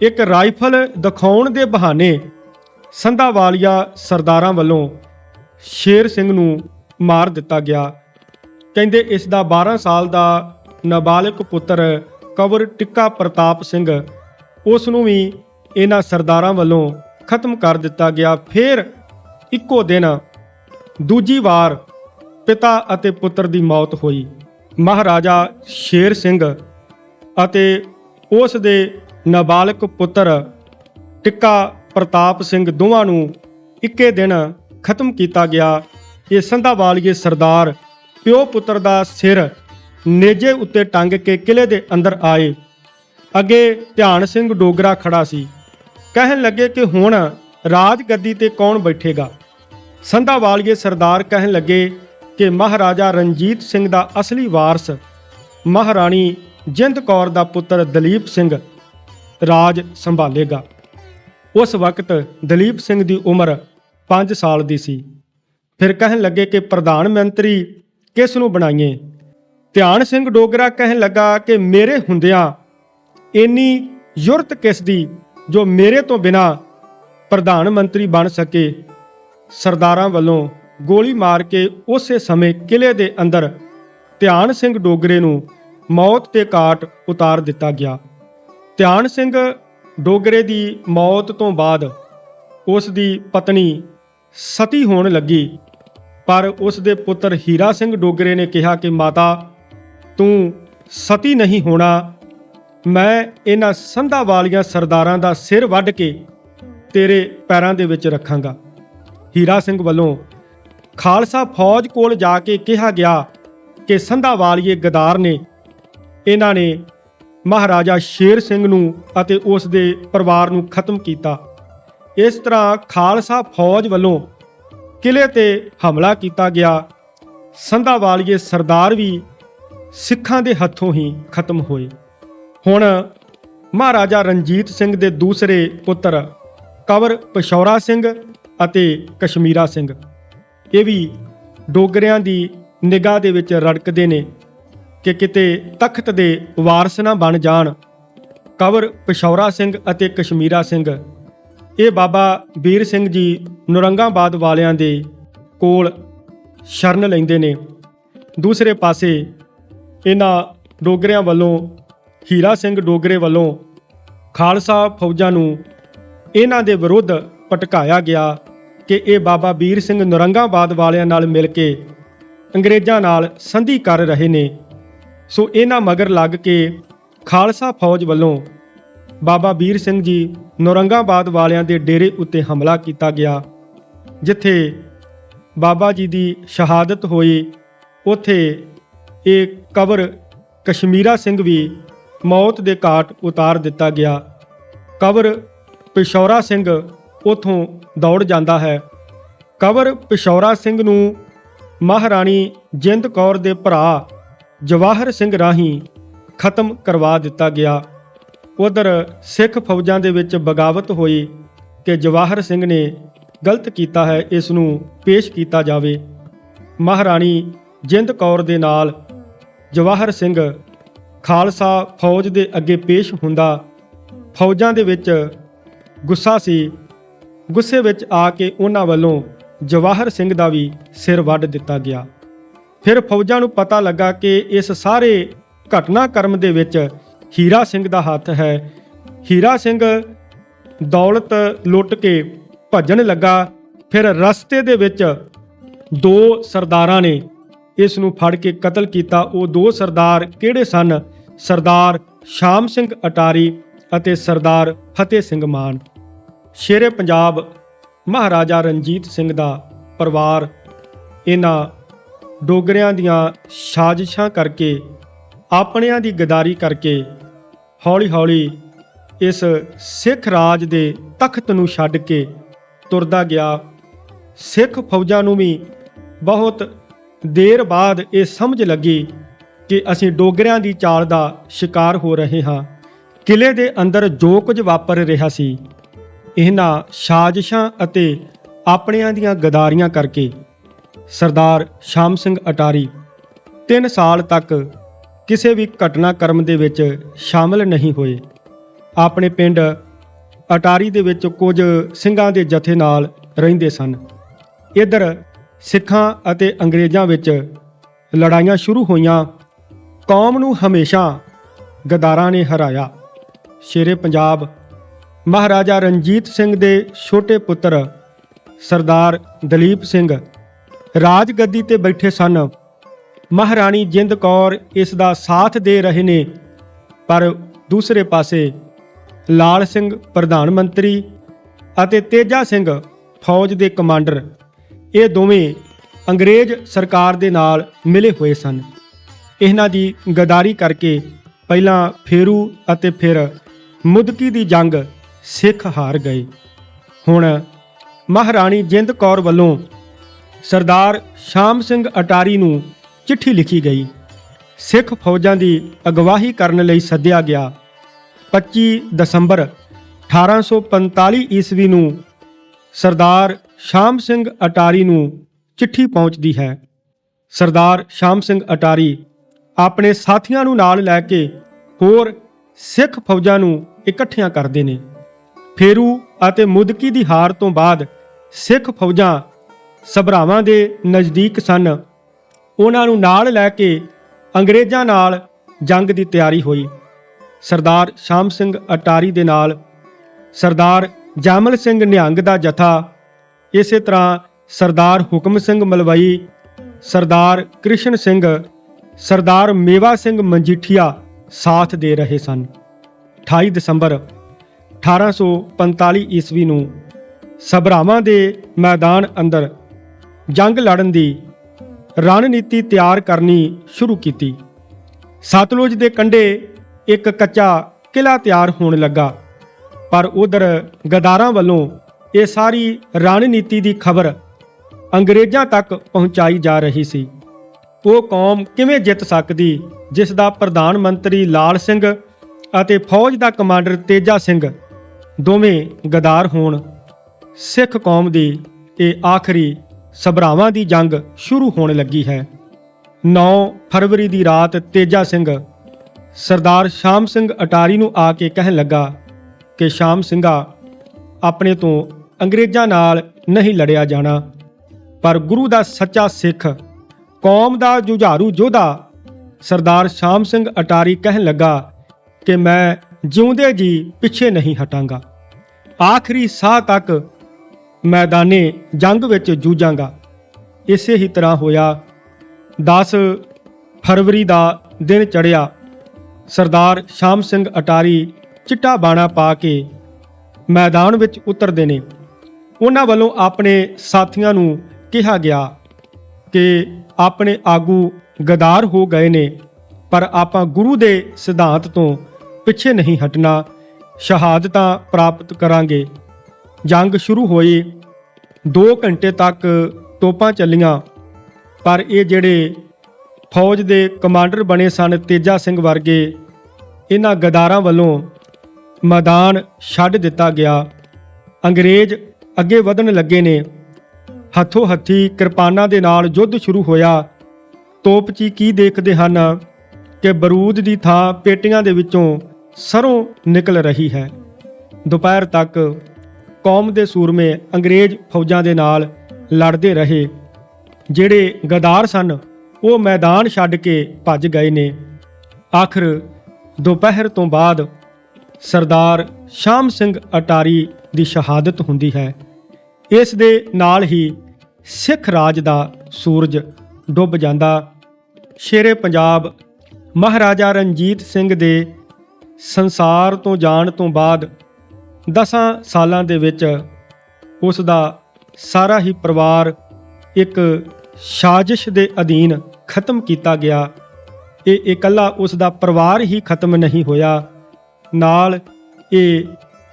ਇੱਕ ਰਾਈਫਲ ਦਿਖਾਉਣ ਦੇ ਬਹਾਨੇ ਸੰਧਾਵਾਲੀਆ ਸਰਦਾਰਾਂ ਵੱਲੋਂ ਸ਼ੇਰ ਸਿੰਘ ਨੂੰ ਮਾਰ ਦਿੱਤਾ ਗਿਆ। ਕਹਿੰਦੇ ਇਸ ਦਾ 12 ਸਾਲ ਦਾ ਨਾਬਾਲਗ ਪੁੱਤਰ ਕਵਰ ਟਿੱਕਾ ਪ੍ਰਤਾਪ ਸਿੰਘ ਉਸ ਨੂੰ ਵੀ ਇਹਨਾਂ ਸਰਦਾਰਾਂ ਵੱਲੋਂ ਖਤਮ ਕਰ ਦਿੱਤਾ ਗਿਆ। ਫਿਰ ਇੱਕੋ ਦਿਨ ਦੂਜੀ ਵਾਰ ਪਿਤਾ ਅਤੇ ਪੁੱਤਰ ਦੀ ਮੌਤ ਹੋਈ। ਮਹਾਰਾਜਾ ਸ਼ੇਰ ਸਿੰਘ ਅਤੇ ਉਸ ਦੇ ਨਾਬਾਲਗ ਪੁੱਤਰ ਟਿੱਕਾ ਪ੍ਰਤਾਪ ਸਿੰਘ ਦੋਵਾਂ ਨੂੰ ਇੱਕੇ ਦਿਨ ਖਤਮ ਕੀਤਾ ਗਿਆ। ਇਹ ਸੰਧਾਵਾਲੀਏ ਸਰਦਾਰ ਪਿਓ ਪੁੱਤਰ ਦਾ ਸਿਰ ਨੇਜੇ ਉੱਤੇ ਟੰਗ ਕੇ ਕਿਲੇ ਦੇ ਅੰਦਰ ਆਏ। ਅੱਗੇ ਧਿਆਨ ਸਿੰਘ ਡੋਗਰਾ ਖੜਾ ਸੀ। ਕਹਿਣ ਲੱਗੇ ਕਿ ਹੁਣ ਰਾਜ ਗੱਦੀ ਤੇ ਕੌਣ ਬੈਠੇਗਾ? ਸੰਧਾ ਵਾਲੀਏ ਸਰਦਾਰ ਕਹਿਣ ਲੱਗੇ ਕਿ ਮਹਾਰਾਜਾ ਰਣਜੀਤ ਸਿੰਘ ਦਾ ਅਸਲੀ ਵਾਰਸ ਮਹਾਰਾਣੀ ਜਿੰਦ ਕੌਰ ਦਾ ਪੁੱਤਰ ਦਲੀਪ ਸਿੰਘ ਰਾਜ ਸੰਭਾਲੇਗਾ। ਉਸ ਵਕਤ ਦਲੀਪ ਸਿੰਘ ਦੀ ਉਮਰ 5 ਸਾਲ ਦੀ ਸੀ। ਫਿਰ ਕਹਿਣ ਲੱਗੇ ਕਿ ਪ੍ਰਧਾਨ ਮੰਤਰੀ ਕਿਸ ਨੂੰ ਬਣਾਈਏ? ਧਿਆਨ ਸਿੰਘ ਡੋਗਰਾ ਕਹਿਣ ਲੱਗਾ ਕਿ ਮੇਰੇ ਹੁੰਦਿਆਂ ਇੰਨੀ ਯੁਰਤ ਕਿਸ ਦੀ ਜੋ ਮੇਰੇ ਤੋਂ ਬਿਨਾ ਪ੍ਰਧਾਨ ਮੰਤਰੀ ਬਣ ਸਕੇ? ਸਰਦਾਰਾਂ ਵੱਲੋਂ ਗੋਲੀ ਮਾਰ ਕੇ ਉਸੇ ਸਮੇਂ ਕਿਲੇ ਦੇ ਅੰਦਰ ਧਿਆਨ ਸਿੰਘ ਡੋਗਰੇ ਨੂੰ ਮੌਤ ਦੇ ਕਾਟ ਉਤਾਰ ਦਿੱਤਾ ਗਿਆ। ਧਿਆਨ ਸਿੰਘ ਡੋਗਰੇ ਦੀ ਮੌਤ ਤੋਂ ਬਾਅਦ ਉਸ ਦੀ ਪਤਨੀ ਸਤੀ ਹੋਣ ਲੱਗੀ। ਪਰ ਉਸ ਦੇ ਪੁੱਤਰ ਹੀਰਾ ਸਿੰਘ ਡੋਗਰੇ ਨੇ ਕਿਹਾ ਕਿ, ਮਾਤਾ, ਤੂੰ ਸਤੀ ਨਹੀਂ ਹੋਣਾ ਮੈਂ ਇਹਨਾਂ ਸੰਧਾ ਵਾਲੀਆਂ ਸਰਦਾਰਾਂ ਦਾ ਸਿਰ ਵੱਢ ਕੇ ਤੇਰੇ ਪੈਰਾਂ ਦੇ ਵਿੱਚ ਰੱਖਾਂਗਾ। ਹੀਰਾ ਸਿੰਘ ਵੱਲੋਂ ਖਾਲਸਾ ਫੌਜ ਕੋਲ ਜਾ ਕੇ ਕਿਹਾ ਗਿਆ ਕਿ ਸੰਧਾ ਵਾਲੀਏ ਗਦਾਰ ਨੇ ਇਹਨਾਂ ਨੇ ਮਹਾਰਾਜਾ ਸ਼ੇਰ ਸਿੰਘ ਨੂੰ ਅਤੇ ਉਸ ਦੇ ਪਰਿਵਾਰ ਨੂੰ ਖਤਮ ਕੀਤਾ। ਇਸ ਤਰ੍ਹਾਂ ਖਾਲਸਾ ਫੌਜ ਵੱਲੋਂ ਕਿਲੇ ਤੇ ਹਮਲਾ ਕੀਤਾ ਗਿਆ। ਸੰਧਾ ਵਾਲੀਏ ਸਰਦਾਰ ਵੀ ਸਿੱਖਾਂ ਦੇ ਹੱਥੋਂ ਹੀ ਖਤਮ ਹੋਏ। ਹੁਣ ਮਹਾਰਾਜਾ ਰਣਜੀਤ ਸਿੰਘ ਦੇ ਦੂਸਰੇ ਪੁੱਤਰ ਕਵਰ ਪਸ਼ੌਰਾ ਸਿੰਘ ਅਤੇ ਕਸ਼ਮੀਰਾ ਸਿੰਘ। ਇਹ ਵੀ ਡੋਗਰਿਆਂ ਦੀ ਨਿਗਾਹ ਦੇ ਵਿੱਚ ਰੜਕਦੇ ਨੇ ਕਿ ਕਿਤੇ ਤਖਤ ਦੇ ਵਾਰਸ ਨਾ ਬਣ ਜਾਣ। ਕਵਰ ਪਸ਼ੌਰਾ ਸਿੰਘ ਅਤੇ ਕਸ਼ਮੀਰਾ ਸਿੰਘ। ਇਹ ਬਾਬਾ ਵੀਰ ਸਿੰਘ ਜੀ ਨੁਰੰਗਾਬਾਦ ਵਾਲਿਆਂ ਦੇ ਕੋਲ ਸ਼ਰਨ ਲੈਂਦੇ ਨੇ। ਦੂਸਰੇ ਪਾਸੇ ਇਹਨਾਂ ਡੋਗਰਿਆਂ ਵੱਲੋਂ ਹੀਰਾ ਸਿੰਘ ਡੋਗਰੇ ਵੱਲੋਂ ਖਾਲਸਾ ਫੌਜਾਂ ਨੂੰ ਇਹਨਾਂ ਦੇ ਵਿਰੁੱਧ ਭਟਕਾਇਆ ਗਿਆ ਕਿ ਇਹ ਬਾਬਾ ਵੀਰ ਸਿੰਘ ਨੁਰੰਗਾਬਾਦ ਵਾਲਿਆਂ ਨਾਲ ਮਿਲ ਕੇ ਅੰਗਰੇਜ਼ਾਂ ਨਾਲ ਸੰਧੀ ਕਰ ਰਹੇ ਨੇ। ਸੋ ਇਹਨਾਂ ਮਗਰ ਲੱਗ ਕੇ ਖਾਲਸਾ ਫੌਜ ਵੱਲੋਂ ਬਾਬਾ ਵੀਰ ਸਿੰਘ ਜੀ ਨੌਰੰਗਾਬਾਦ ਵਾਲਿਆਂ ਦੇ ਡੇਰੇ ਉੱਤੇ ਹਮਲਾ ਕੀਤਾ ਗਿਆ, ਜਿੱਥੇ ਬਾਬਾ ਜੀ ਦੀ ਸ਼ਹਾਦਤ ਹੋਈ। ਉੱਥੇ ਇਹ ਕਬਰ ਕਸ਼ਮੀਰਾ ਸਿੰਘ ਵੀ ਮੌਤ ਦੇ ਘਾਟ ਉਤਾਰ ਦਿੱਤਾ ਗਿਆ। ਕਬਰ ਪਿਸ਼ੌਰਾ ਸਿੰਘ ਉਥੋਂ ਦੌੜ ਜਾਂਦਾ ਹੈ। ਕਬਰ ਪਿਸ਼ੌਰਾ ਸਿੰਘ ਨੂੰ ਮਹਾਰਾਣੀ ਜਿੰਦ ਕੌਰ ਦੇ ਭਰਾ ਜਵਾਹਰ ਸਿੰਘ ਰਾਹੀਂ ਖਤਮ ਕਰਵਾ ਦਿੱਤਾ ਗਿਆ। ਉਧਰ ਸਿੱਖ ਫੌਜਾਂ ਦੇ ਵਿੱਚ ਬਗਾਵਤ ਹੋਈ ਕਿ ਜਵਾਹਰ ਸਿੰਘ ਨੇ ਗਲਤ ਕੀਤਾ ਹੈ, ਇਸ ਨੂੰ ਪੇਸ਼ ਕੀਤਾ ਜਾਵੇ। ਮਹਾਰਾਣੀ ਜਿੰਦ ਕੌਰ ਦੇ ਨਾਲ ਜਵਾਹਰ ਸਿੰਘ ਖਾਲਸਾ ਫੌਜ ਦੇ ਅੱਗੇ ਪੇਸ਼ ਹੁੰਦਾ, ਫੌਜਾਂ ਦੇ ਵਿੱਚ ਗੁੱਸਾ ਸੀ। ਗੁੱਸੇ ਵਿੱਚ ਆ ਕੇ ਉਹਨਾਂ ਵੱਲੋਂ ਜਵਾਹਰ ਸਿੰਘ ਦਾ ਵੀ ਸਿਰ ਵੱਢ ਦਿੱਤਾ ਗਿਆ। ਫਿਰ ਫੌਜਾਂ ਨੂੰ ਪਤਾ ਲੱਗਾ ਕਿ ਇਸ ਸਾਰੇ ਘਟਨਾਕ੍ਰਮ ਦੇ ਵਿੱਚ ਹੀਰਾ ਸਿੰਘ ਦਾ ਹੱਥ ਹੈ। ਹੀਰਾ ਸਿੰਘ ਦੌਲਤ ਲੁੱਟ ਕੇ ਭੱਜਣ ਲੱਗਾ। ਫਿਰ ਰਸਤੇ ਦੇ ਵਿੱਚ ਦੋ ਸਰਦਾਰਾਂ ਨੇ ਇਸ ਨੂੰ ਫੜ ਕੇ ਕਤਲ ਕੀਤਾ। ਉਹ ਦੋ ਸਰਦਾਰ ਕਿਹੜੇ ਸਨ? ਸਰਦਾਰ ਸ਼ਾਮ ਸਿੰਘ ਅਟਾਰੀ ਅਤੇ ਸਰਦਾਰ ਫਤਿਹ ਸਿੰਘ ਮਾਨ। ਸ਼ੇਰੇ ਪੰਜਾਬ ਮਹਾਰਾਜਾ ਰਣਜੀਤ ਸਿੰਘ ਦਾ ਪਰਿਵਾਰ ਇਹਨਾਂ ਡੋਗਰਿਆਂ ਦੀਆਂ ਸਾਜ਼ਿਸ਼ਾਂ ਕਰਕੇ, ਆਪਣਿਆਂ ਦੀ ਗਦਾਰੀ ਕਰਕੇ ਹੌਲੀ-ਹੌਲੀ ਇਸ ਸਿੱਖ ਰਾਜ ਦੇ ਤਖਤ ਨੂੰ ਛੱਡ ਕੇ ਤੁਰਦਾ ਗਿਆ। ਸਿੱਖ ਫੌਜਾਂ ਨੂੰ ਵੀ ਬਹੁਤ ਦੇਰ ਬਾਅਦ ਇਹ ਸਮਝ ਲੱਗੀ ਕਿ ਅਸੀਂ ਡੋਗਰਿਆਂ ਦੀ ਚਾਲ ਦਾ ਸ਼ਿਕਾਰ ਹੋ ਰਹੇ ਹਾਂ। ਕਿਲੇ ਦੇ ਅੰਦਰ ਜੋ ਕੁਝ ਵਾਪਰ ਰਿਹਾ ਸੀ, ਇਹਨਾਂ ਸਾਜ਼ਿਸ਼ਾਂ ਅਤੇ ਆਪਣਿਆਂ ਦੀਆਂ ਗਦਾਰੀਆਂ ਕਰਕੇ ਸਰਦਾਰ ਸ਼ਾਮ ਸਿੰਘ ਅਟਾਰੀ 3 ਸਾਲ ਤੱਕ ਕਿਸੇ ਵੀ ਘਟਨਾਕ੍ਰਮ ਦੇ ਵਿੱਚ ਸ਼ਾਮਲ ਨਹੀਂ ਹੋਏ। ਆਪਣੇ ਪਿੰਡ ਅਟਾਰੀ ਦੇ ਵਿੱਚ ਕੁਝ ਸਿੰਘਾਂ ਦੇ ਜਥੇ ਨਾਲ ਰਹਿੰਦੇ ਸਨ। ਇਧਰ ਸਿੱਖਾਂ ਅਤੇ ਅੰਗਰੇਜ਼ਾਂ ਵਿੱਚ ਲੜਾਈਆਂ ਸ਼ੁਰੂ ਹੋਈਆਂ। ਕੌਮ ਨੂੰ ਹਮੇਸ਼ਾ ਗਦਾਰਾਂ ਨੇ ਹਰਾਇਆ। ਸ਼ੇਰੇ ਪੰਜਾਬ, ਮਹਾਰਾਜਾ ਰਣਜੀਤ ਸਿੰਘ ਦੇ ਛੋਟੇ ਪੁੱਤਰ ਸਰਦਾਰ ਦਲੀਪ ਸਿੰਘ ਰਾਜ ਗੱਦੀ ਤੇ ਬੈਠੇ ਸਨ। ਮਹਾਰਾਣੀ ਜਿੰਦ ਕੌਰ ਇਸ ਦਾ ਸਾਥ ਦੇ ਰਹੇ ਨੇ, ਪਰ ਦੂਸਰੇ ਪਾਸੇ ਲਾਲ ਸਿੰਘ ਪ੍ਰਧਾਨ ਮੰਤਰੀ ਅਤੇ ਤੇਜਾ ਸਿੰਘ ਫੌਜ ਦੇ ਕਮਾਂਡਰ ਇਹ ਦੋਵੇਂ ਅੰਗਰੇਜ਼ ਸਰਕਾਰ ਦੇ ਨਾਲ ਮਿਲੇ ਹੋਏ ਸਨ। ਇਹਨਾਂ ਦੀ ਗਦਾਰੀ ਕਰਕੇ ਪਹਿਲਾਂ ਫੇਰੂ ਅਤੇ ਫਿਰ ਮੁਦਕੀ ਦੀ ਜੰਗ ਸਿੱਖ ਹਾਰ ਗਏ। ਹੁਣ ਮਹਾਰਾਣੀ ਜਿੰਦ ਕੌਰ ਵੱਲੋਂ ਸਰਦਾਰ ਸ਼ਾਮ ਸਿੰਘ ਅਟਾਰੀ ਨੂੰ ਚਿੱਠੀ ਲਿਖੀ ਗਈ। ਸਿੱਖ ਫੌਜਾਂ ਦੀ ਅਗਵਾਹੀ ਕਰਨ ਲਈ ਸੱਦਿਆ ਗਿਆ। 25 ਦਸੰਬਰ 1845 ਈਸਵੀ ਨੂੰ ਸਰਦਾਰ ਸ਼ਾਮ ਸਿੰਘ ਅਟਾਰੀ ਨੂੰ ਚਿੱਠੀ ਪਹੁੰਚਦੀ ਹੈ। ਸਰਦਾਰ ਸ਼ਾਮ ਸਿੰਘ ਅਟਾਰੀ ਆਪਣੇ ਸਾਥੀਆਂ ਨੂੰ ਨਾਲ ਲੈ ਕੇ ਹੋਰ ਸਿੱਖ ਫੌਜਾਂ ਨੂੰ ਇਕੱਠੀਆਂ ਕਰਦੇ ਨੇ। ਫੇਰੂ ਅਤੇ ਮੁਦਕੀ ਦੀ ਹਾਰ ਤੋਂ ਬਾਅਦ ਸਿੱਖ ਫੌਜਾਂ ਸਭਰਾਵਾਂ ਦੇ ਨਜ਼ਦੀਕ ਸਨ। ਉਹਨਾਂ ਨੂੰ ਨਾਲ ਲੈ ਕੇ ਅੰਗਰੇਜ਼ਾਂ ਨਾਲ ਜੰਗ ਦੀ ਤਿਆਰੀ ਹੋਈ। ਸਰਦਾਰ ਸ਼ਾਮ ਸਿੰਘ ਅਟਾਰੀ ਦੇ ਨਾਲ ਸਰਦਾਰ ਜਾਮਲ ਸਿੰਘ ਨਿਹੰਗ ਦਾ ਜਥਾ ਇਸੇ ਤਰ੍ਹਾਂ ਸਰਦਾਰ ਹੁਕਮ ਸਿੰਘ ਮਲਵਈ, ਸਰਦਾਰ ਕ੍ਰਿਸ਼ਨ ਸਿੰਘ, ਸਰਦਾਰ ਮੇਵਾ ਸਿੰਘ ਮਨਜੀਠੀਆ ਸਾਥ ਦੇ ਰਹੇ ਸਨ। 28 ਦਸੰਬਰ 1845 ਈਸਵੀ ਨੂੰ ਸਭਰਾਵਾਂ ਦੇ ਮੈਦਾਨ ਅੰਦਰ ਜੰਗ ਲੜਨ ਦੀ ਰਣਨੀਤੀ ਤਿਆਰ ਕਰਨੀ ਸ਼ੁਰੂ ਕੀਤੀ। ਸਤਲੁਜ ਦੇ ਕੰਢੇ ਇੱਕ ਕੱਚਾ ਕਿਲਾ ਤਿਆਰ ਹੋਣ ਲੱਗਾ, ਪਰ ਉਧਰ ਗਦਾਰਾਂ ਵੱਲੋਂ ਇਹ ਸਾਰੀ ਰਣਨੀਤੀ ਦੀ ਖਬਰ ਅੰਗਰੇਜ਼ਾਂ ਤੱਕ ਪਹੁੰਚਾਈ ਜਾ ਰਹੀ ਸੀ। ਉਹ ਕੌਮ ਕਿਵੇਂ ਜਿੱਤ ਸਕਦੀ, ਜਿਸ ਦਾ ਪ੍ਰਧਾਨ ਮੰਤਰੀ ਲਾਲ ਸਿੰਘ ਅਤੇ ਫੌਜ ਦਾ ਕਮਾਂਡਰ ਤੇਜਾ ਸਿੰਘ ਦੋਵੇਂ ਗਦਾਰ ਹੋਣ, ਸਿੱਖ ਕੌਮ ਦੀ ਇਹ ਆਖਰੀ ਸਭਰਾਵਾਂ ਦੀ ਜੰਗ ਸ਼ੁਰੂ ਹੋਣ ਲੱਗੀ ਹੈ। 9 ਫਰਵਰੀ ਦੀ ਰਾਤ ਤੇਜਾ ਸਿੰਘ ਸਰਦਾਰ ਸ਼ਾਮ ਸਿੰਘ ਅਟਾਰੀ ਨੂੰ ਆ ਕੇ ਕਹਿਣ ਲੱਗਾ ਕਿ ਸ਼ਾਮ ਸਿੰਘਾ ਆਪਣੇ ਤੋਂ ਅੰਗਰੇਜ਼ਾਂ ਨਾਲ ਨਹੀਂ ਲੜਿਆ ਜਾਣਾ। ਪਰ ਗੁਰੂ ਦਾ ਸੱਚਾ ਸਿੱਖ, ਕੌਮ ਦਾ ਜੁਝਾਰੂ ਯੋਧਾ, ਸਰਦਾਰ ਸ਼ਾਮ ਸਿੰਘ ਅਟਾਰੀ ਕਹਿਣ ਲੱਗਾ ਕਿ ਮੈਂ ਜਿਉਂਦੇ ਜੀ ਪਿੱਛੇ ਨਹੀਂ ਹਟਾਂਗਾ। ਆਖਰੀ ਸਾਹ ਤੱਕ ਮੈਦਾਨੇ ਜੰਗ ਵਿੱਚ ਜੂਝਾਂਗਾ। ਇਸੇ ਹੀ ਤਰ੍ਹਾਂ ਹੋਇਆ। 10 ਫਰਵਰੀ ਦਾ ਦਿਨ ਚੜਿਆ ਸਰਦਾਰ ਸ਼ਾਮ ਸਿੰਘ ਅਟਾਰੀ ਚਿੱਟਾ ਬਾਣਾ ਪਾ ਕੇ ਮੈਦਾਨ ਵਿੱਚ ਉਤਰਦੇ ਨੇ। ਉਹਨਾਂ ਵੱਲੋਂ ਆਪਣੇ ਸਾਥੀਆਂ ਨੂੰ ਕਿਹਾ ਗਿਆ ਕਿ ਆਪਣੇ ਆਗੂ ਗਦਾਰ ਹੋ ਗਏ ਨੇ, ਪਰ ਆਪਾਂ ਗੁਰੂ ਦੇ ਸਿਧਾਂਤ ਤੋਂ ਪਿੱਛੇ ਨਹੀਂ ਹਟਣਾ। ਸ਼ਹਾਦਤਾਂ ਪ੍ਰਾਪਤ ਕਰਾਂਗੇ। ਜੰਗ ਸ਼ੁਰੂ ਹੋਈ। 2 ਘੰਟੇ ਤੱਕ ਤੋਪਾਂ ਚੱਲੀਆਂ, ਪਰ ਇਹ ਜਿਹੜੇ ਫੌਜ ਦੇ ਕਮਾਂਡਰ ਬਣੇ ਸਨ ਤੇਜਾ ਸਿੰਘ ਵਰਗੇ, ਇਹਨਾਂ ਗਦਾਰਾਂ ਵੱਲੋਂ ਮੈਦਾਨ ਛੱਡ ਦਿੱਤਾ ਗਿਆ। ਅੰਗਰੇਜ਼ ਅੱਗੇ ਵਧਣ ਲੱਗੇ ਨੇ। ਹੱਥੋਂ ਹੱਥੀ ਕਿਰਪਾਨਾਂ ਦੇ ਨਾਲ ਯੁੱਧ ਸ਼ੁਰੂ ਹੋਇਆ। ਤੋਪਚੀ ਕੀ ਦੇਖਦੇ ਹਨ? ਕਿ ਬਰੂਦ ਦੀ ਥਾਂ ਪੇਟੀਆਂ ਦੇ ਵਿੱਚੋਂ ਸਰੋਂ ਨਿਕਲ ਰਹੀ ਹੈ। ਦੁਪਹਿਰ ਤੱਕ ਕੌਮ ਦੇ ਸੂਰਮੇ ਅੰਗਰੇਜ਼ ਫੌਜਾਂ ਦੇ ਨਾਲ ਲੜਦੇ ਰਹੇ। ਜਿਹੜੇ ਗਦਾਰ ਸਨ, ਉਹ ਮੈਦਾਨ ਛੱਡ ਕੇ ਭੱਜ ਗਏ ਨੇ। ਆਖਰ ਦੁਪਹਿਰ ਤੋਂ ਬਾਅਦ ਸਰਦਾਰ ਸ਼ਾਮ ਸਿੰਘ ਅਟਾਰੀ ਦੀ ਸ਼ਹਾਦਤ ਹੁੰਦੀ ਹੈ। ਇਸ ਦੇ ਨਾਲ ਹੀ ਸਿੱਖ ਰਾਜ ਦਾ ਸੂਰਜ ਡੁੱਬ ਜਾਂਦਾ। ਸ਼ੇਰੇ ਪੰਜਾਬ, ਮਹਾਰਾਜਾ ਰਣਜੀਤ ਸਿੰਘ ਦੇ ਸੰਸਾਰ ਤੋਂ ਜਾਣ ਤੋਂ ਬਾਅਦ 10 ਸਾਲਾਂ ਦੇ ਵਿੱਚ ਉਸ ਦਾ ਸਾਰਾ ਹੀ ਪਰਿਵਾਰ ਇੱਕ ਸਾਜ਼ਿਸ਼ ਦੇ ਅਧੀਨ ਖਤਮ ਕੀਤਾ ਗਿਆ। ਇਹ ਇਕੱਲਾ ਉਸ ਦਾ ਪਰਿਵਾਰ ਹੀ ਖਤਮ ਨਹੀਂ ਹੋਇਆ। ਨਾਲ ਇਹ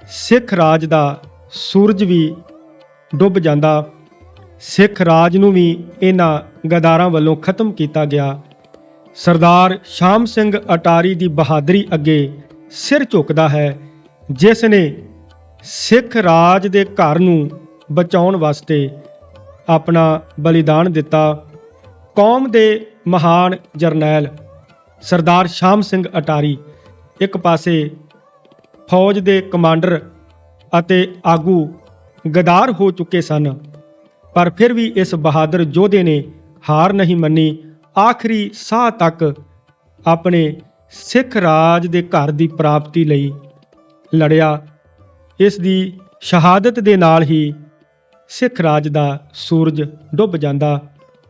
ਸਿੱਖ ਰਾਜ ਦਾ ਸੂਰਜ ਵੀ ਡੁੱਬ ਜਾਂਦਾ। ਸਿੱਖ ਰਾਜ ਨੂੰ ਵੀ ਇਹਨਾਂ ਗਦਾਰਾਂ ਵੱਲੋਂ ਖਤਮ ਕੀਤਾ ਗਿਆ। ਸਰਦਾਰ ਸ਼ਾਮ ਸਿੰਘ ਅਟਾਰੀ ਦੀ ਬਹਾਦਰੀ ਅੱਗੇ ਸਿਰ ਝੁਕਦਾ ਹੈ, ਜਿਸ ਨੇ ਸਿੱਖ ਰਾਜ ਦੇ ਘਰ ਨੂੰ ਬਚਾਉਣ ਵਾਸਤੇ ਆਪਣਾ ਬਲੀਦਾਨ ਦਿੱਤਾ। ਕੌਮ ਦੇ ਮਹਾਨ ਜਰਨੈਲ ਸਰਦਾਰ ਸ਼ਾਮ ਸਿੰਘ ਅਟਾਰੀ ਇੱਕ ਪਾਸੇ ਫੌਜ ਦੇ ਕਮਾਂਡਰ ਅਤੇ ਆਗੂ ਗਦਾਰ ਹੋ ਚੁੱਕੇ ਸਨ। ਪਰ ਫਿਰ ਵੀ ਇਸ ਬਹਾਦਰ ਯੋਧੇ ਨੇ ਹਾਰ ਨਹੀਂ ਮੰਨੀ। ਆਖਰੀ ਸਾਹ ਤੱਕ ਆਪਣੇ ਸਿੱਖ ਰਾਜ ਦੇ ਘਰ ਦੀ ਪ੍ਰਾਪਤੀ ਲਈ ਲੜਿਆ। ਇਸ ਦੀ ਸ਼ਹਾਦਤ ਦੇ ਨਾਲ ਹੀ ਸਿੱਖ ਰਾਜ ਦਾ ਸੂਰਜ ਡੁੱਬ ਜਾਂਦਾ।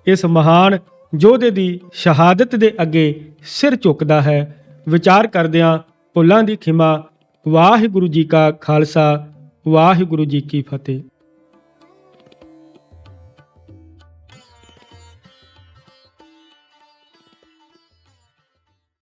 ਇਸ ਮਹਾਨ ਯੋਧੇ ਦੀ ਸ਼ਹਾਦਤ ਦੇ ਅੱਗੇ ਸਿਰ ਝੁਕਦਾ ਹੈ। ਵਿਚਾਰ ਕਰਦਿਆਂ ਪੁੱਲਾਂ ਦੀ ਖਿਮਾ, ਵਾਹਿਗੁਰੂ ਜੀ ਕਾ ਖਾਲਸਾ ਵਾਹਿਗੁਰੂ ਜੀ ਕੀ ਫਤਿਹ।